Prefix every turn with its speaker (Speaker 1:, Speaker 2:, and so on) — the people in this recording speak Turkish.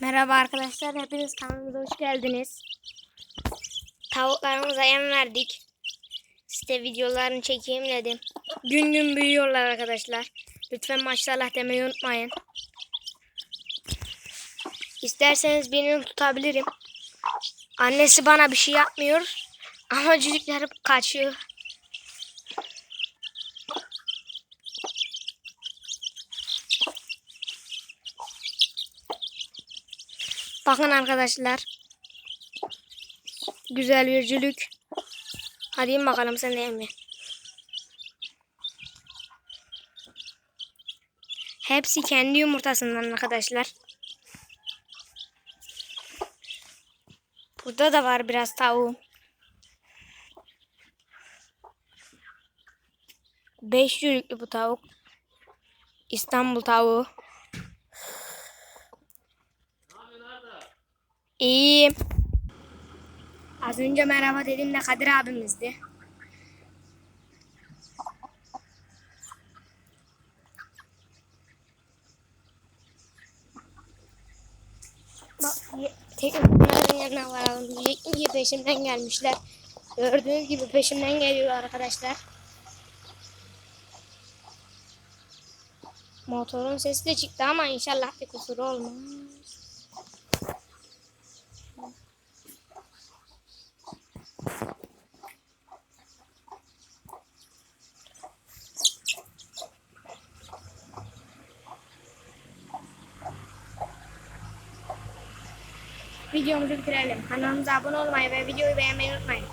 Speaker 1: Merhaba arkadaşlar, hepiniz kanalımıza hoş geldiniz. Tavuklarımıza yem verdik. Size videolarını çekeyim dedim. Gün gün büyüyorlar arkadaşlar. Lütfen maşallah demeyi unutmayın. İsterseniz birini tutabilirim. Annesi bana bir şey yapmıyor. Ama hep kaçıyor. Bakın arkadaşlar. Güzel bir cülük. Hadi bakalım sen emmi. Hepsi kendi yumurtasından arkadaşlar. Burada da var biraz tavuğum. Beş cülüklü bu tavuk. İstanbul tavuğu. İyiyim. Az önce merhaba dedim de Kadir abimizdi. Ye- teknolojilerin yerine varalım diyecektim ki peşimden gelmişler. Gördüğünüz gibi peşimden geliyor arkadaşlar. Motorun sesi de çıktı ama inşallah bir kusuru olmaz. Videomuzu bitirelim. Kanalımıza abone olmayı ve videoyu beğenmeyi unutmayın.